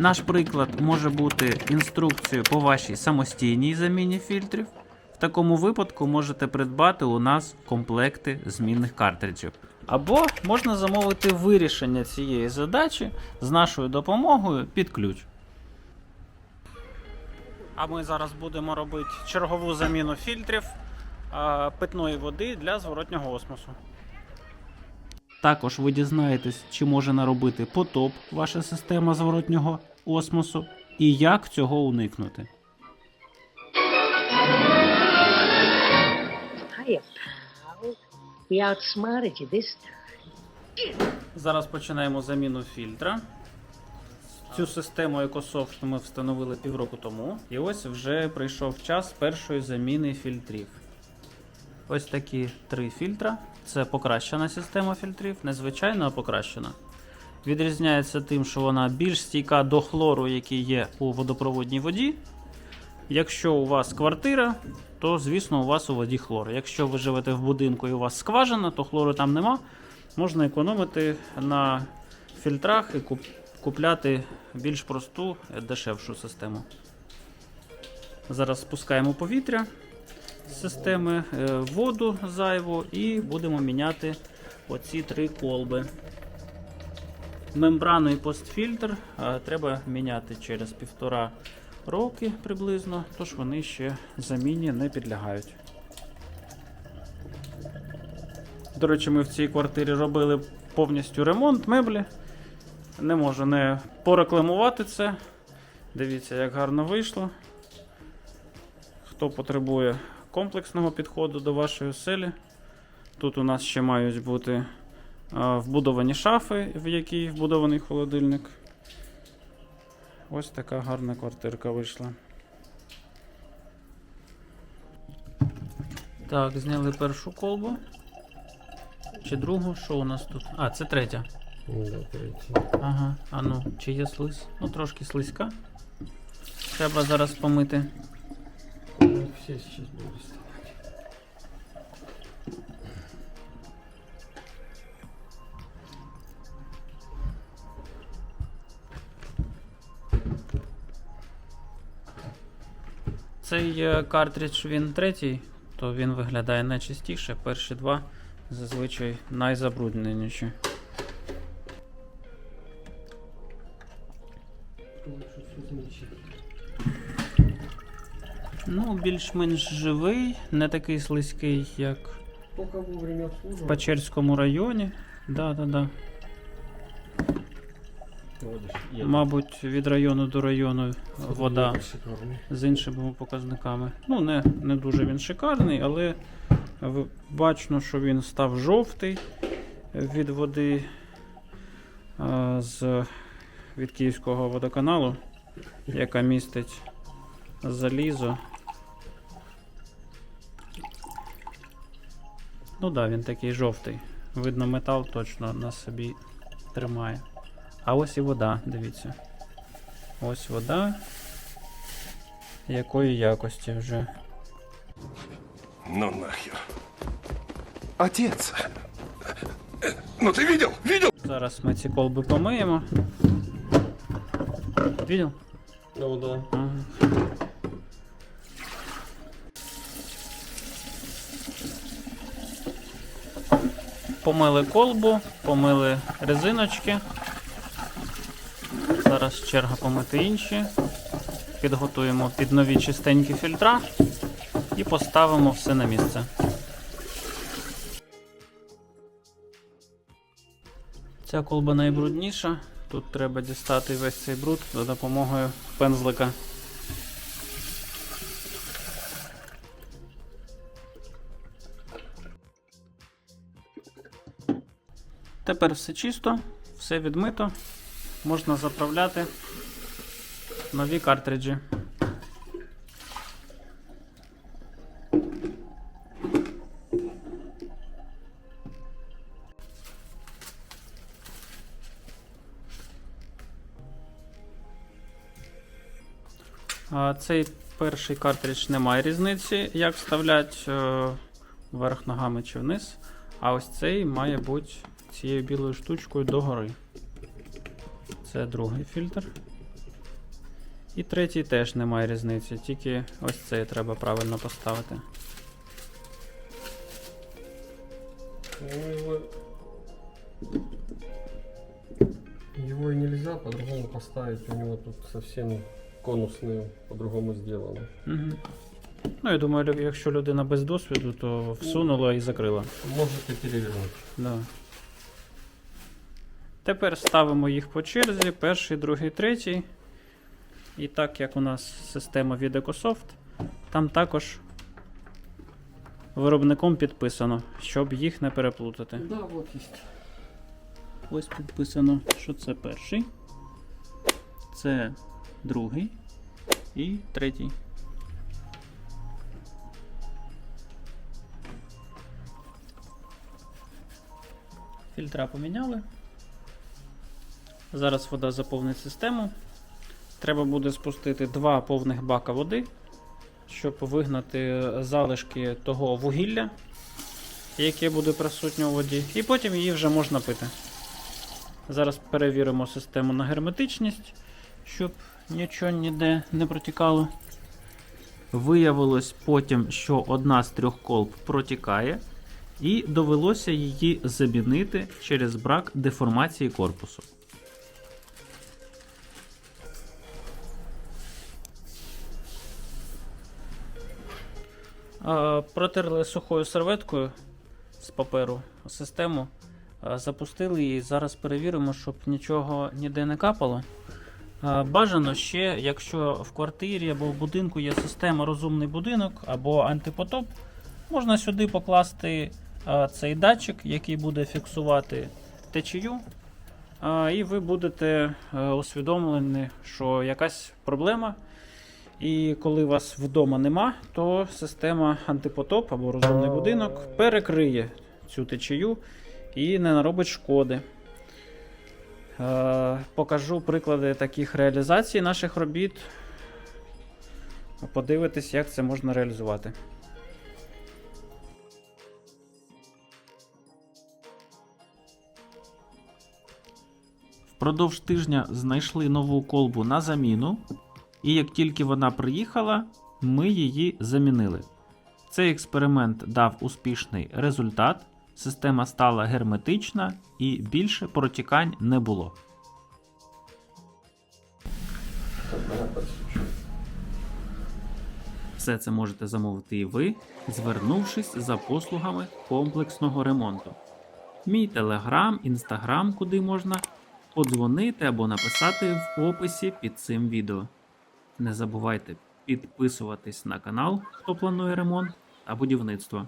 Наш приклад може бути інструкцією по вашій самостійній заміні фільтрів. В такому випадку можете придбати у нас комплекти змінних картриджів. Або можна замовити вирішення цієї задачі з нашою допомогою під ключ. А ми зараз будемо робити чергову заміну фільтрів питної води для зворотнього осмосу. Також ви дізнаєтесь, чи може наробити потоп ваша система зворотнього осмосу і як цього уникнути. Зараз починаємо заміну фільтра. Цю систему EcoSoft ми встановили півроку тому. І ось вже прийшов час першої заміни фільтрів. Ось такі три фільтра. Це покращена система фільтрів, незвичайна, а покращена. Відрізняється тим, що вона більш стійка до хлору, який є у водопроводній воді. Якщо у вас квартира, то звісно у вас у воді хлор. Якщо ви живете в будинку і у вас скважина, то хлору там нема. Можна економити на фільтрах і куп- купляти більш просту, дешевшу систему. Зараз спускаємо повітря системи, е, воду зайву і будемо міняти оці три колби. Мембрану і постфільтр е, треба міняти через півтора роки приблизно, тож вони ще заміні не підлягають. До речі, ми в цій квартирі робили повністю ремонт меблі. Не можу не порекламувати це. Дивіться, як гарно вийшло. Хто потребує комплексного підходу до вашої оселі. Тут у нас ще мають бути вбудовані шафи, в якій вбудований холодильник. Ось така гарна квартирка вийшла. Так, зняли першу колбу. Чи другу? Що у нас тут? А, це третя. Ага, а ну, чи є слиз? Ну, трошки слизька. Треба зараз помити. Все сейчас будут доставать. Цей е, картридж він третій, то він виглядає найчастіше. Перші два зазвичай найзабрудненіші. Лучше все замечательно. Ну, більш-менш живий, не такий слизький, як в. Печерському районі. Да, да, да. Мабуть, від району до району вода з іншими показниками. Ну, не, не дуже він шикарний, але бачно, що він став жовтий від води з, від Київського водоканалу, яка містить залізо. Ну так, да, він такий жовтий. Видно, метал точно на собі тримає. А ось і вода, дивіться. Ось вода. Якої якості вже. Ну нахер. Отец. Ну ты видел? Видел? Зараз ми ці колби помиємо. Видел? Ну да. Ага. Помили колбу, помили резиночки. Зараз черга помити інші. Підготуємо під нові чистенькі фільтра і поставимо все на місце. Ця колба найбрудніша. Тут треба дістати весь цей бруд за допомогою пензлика. Тепер все чисто, все відмито. Можна заправляти нові картриджі. Цей перший картридж немає різниці, як вставляти е, вверх ногами чи вниз. А ось цей має бути цією білою штучкою догори. Це другий фільтр. І третій теж немає різниці, тільки ось цей треба правильно поставити. Его... Его и нельзя по-другому поставить. У него тут совсем конусные по-другому сделано. Угу. Ну, я думаю, якщо людина без досвіду, то всунула і закрила. Может и перевернуть. Да. Тепер ставимо їх по черзі: перший, другий, третій. І так як у нас система від Ecosoft, там також виробником підписано, щоб їх не переплутати. Да, вот есть. Ось підписано, що це перший, це другий і третій. Фільтра поміняли. Зараз вода заповнить систему. Треба буде спустити два повних бака води, щоб вигнати залишки того вугілля, яке буде присутнє у воді, і потім її вже можна пити. Зараз перевіримо систему на герметичність, щоб нічого ніде не протікало. Виявилось потім, що одна з трьох колб протікає, і довелося її замінити через брак деформації корпусу. Протерли сухою серветкою з паперу систему. Запустили її. Зараз перевіримо, щоб нічого ніде не капало. Бажано ще, якщо в квартирі або в будинку є система розумний будинок або антипотоп, можна сюди покласти цей датчик, який буде фіксувати течію. І ви будете е, усвідомлені, що якась проблема. І коли вас вдома нема, то система антипотоп або розумний будинок перекриє цю течію і не наробить шкоди. Е, покажу приклади таких реалізацій наших робіт. Подивитись, як це можна реалізувати. Впродовж тижня знайшли нову колбу на заміну, і як тільки вона приїхала, ми її замінили. Цей експеримент дав успішний результат, система стала герметична і більше протікань не було. Все це можете замовити і ви, звернувшись за послугами комплексного ремонту. Мій телеграм, інстаграм, куди можна подзвонити або написати в описі під цим відео. Не забувайте підписуватись на канал, хто планує ремонт та будівництво.